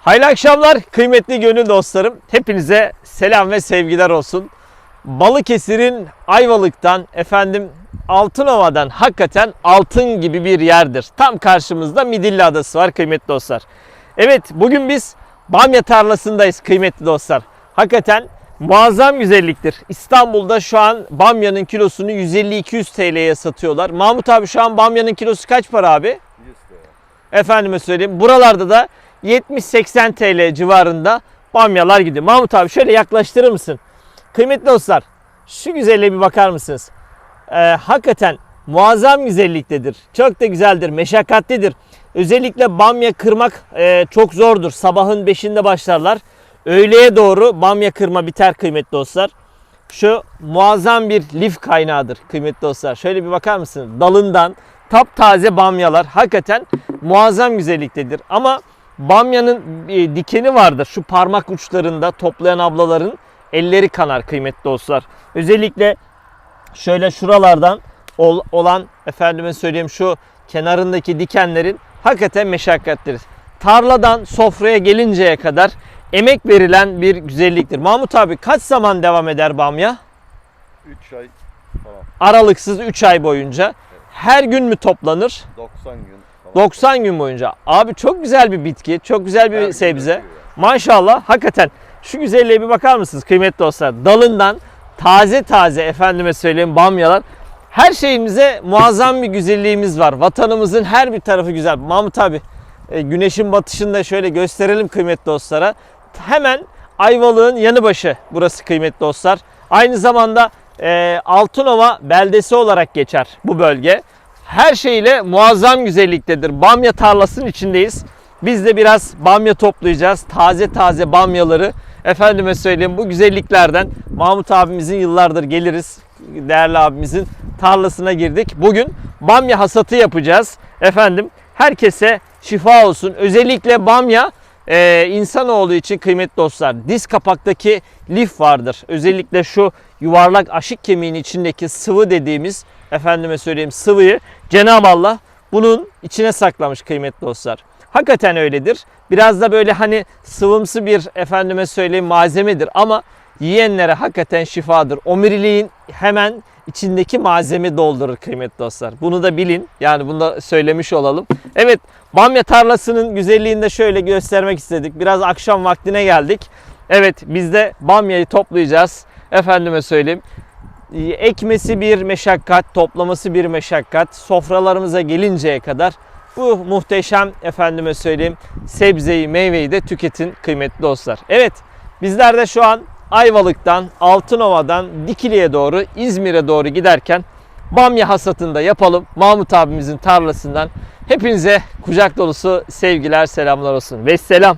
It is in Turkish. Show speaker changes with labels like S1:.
S1: Hayırlı akşamlar kıymetli gönül dostlarım. Hepinize selam ve sevgiler olsun. Balıkesir'in Ayvalık'tan efendim Altınova'dan hakikaten altın gibi bir yerdir. Tam karşımızda Midilli Adası var kıymetli dostlar. Evet bugün biz Bamya tarlasındayız kıymetli dostlar. Hakikaten muazzam güzelliktir. İstanbul'da şu an Bamya'nın kilosunu 150-200 TL'ye satıyorlar. Mahmut abi şu an Bamya'nın kilosu kaç para abi?
S2: 100 lira.
S1: Efendime söyleyeyim. Buralarda da 70-80 TL civarında bamyalar gidiyor. Mahmut abi şöyle yaklaştırır mısın? Kıymetli dostlar şu güzelliğe bir bakar mısınız? Ee, hakikaten muazzam güzelliktedir. Çok da güzeldir, meşakkatlidir. Özellikle bamya kırmak e, çok zordur. Sabahın 5'inde başlarlar. Öğleye doğru bamya kırma biter kıymetli dostlar. Şu muazzam bir lif kaynağıdır kıymetli dostlar. Şöyle bir bakar mısınız? Dalından taptaze bamyalar hakikaten muazzam güzelliktedir. Ama bamyanın e, dikeni vardır. Şu parmak uçlarında toplayan ablaların elleri kanar kıymetli dostlar. Özellikle şöyle şuralardan ol- olan efendime söyleyeyim şu kenarındaki dikenlerin hakikaten meşakkatlidir. Tarladan sofraya gelinceye kadar emek verilen bir güzelliktir. Mahmut abi kaç zaman devam eder bamya?
S2: 3 ay falan.
S1: Aralıksız 3 ay boyunca. Her gün mü toplanır?
S2: 90 gün.
S1: 90 gün boyunca. Abi çok güzel bir bitki, çok güzel bir
S2: Her
S1: sebze. Maşallah hakikaten şu güzelliğe bir bakar mısınız kıymetli dostlar? Dalından taze taze efendime söyleyeyim bamyalar. Her şeyimize muazzam bir güzelliğimiz var. Vatanımızın her bir tarafı güzel. Mahmut abi e, güneşin batışını da şöyle gösterelim kıymetli dostlara. Hemen Ayvalık'ın yanı başı burası kıymetli dostlar. Aynı zamanda e, Altınova beldesi olarak geçer bu bölge. Her şeyle muazzam güzelliktedir. Bamya tarlasının içindeyiz. Biz de biraz bamya toplayacağız. Taze taze bamyaları efendime söyleyeyim bu güzelliklerden Mahmut abimizin yıllardır geliriz. Değerli abimizin tarlasına girdik. Bugün bamya hasatı yapacağız. Efendim herkese şifa olsun. Özellikle bamya e, insanoğlu için kıymetli dostlar diz kapaktaki lif vardır. Özellikle şu yuvarlak aşık kemiğin içindeki sıvı dediğimiz efendime söyleyeyim sıvıyı Cenab-ı Allah bunun içine saklamış kıymetli dostlar. Hakikaten öyledir. Biraz da böyle hani sıvımsı bir efendime söyleyeyim malzemedir ama yiyenlere hakikaten şifadır. Omiriliğin hemen içindeki malzeme doldurur kıymetli dostlar. Bunu da bilin. Yani bunu da söylemiş olalım. Evet bamya tarlasının güzelliğini de şöyle göstermek istedik. Biraz akşam vaktine geldik. Evet biz de bamyayı toplayacağız. Efendime söyleyeyim. Ekmesi bir meşakkat, toplaması bir meşakkat. Sofralarımıza gelinceye kadar bu muhteşem efendime söyleyeyim sebzeyi, meyveyi de tüketin kıymetli dostlar. Evet bizler de şu an Ayvalık'tan, Altınova'dan Dikili'ye doğru, İzmir'e doğru giderken bamya hasatını da yapalım. Mahmut abimizin tarlasından. Hepinize kucak dolusu sevgiler, selamlar olsun. Vesselam.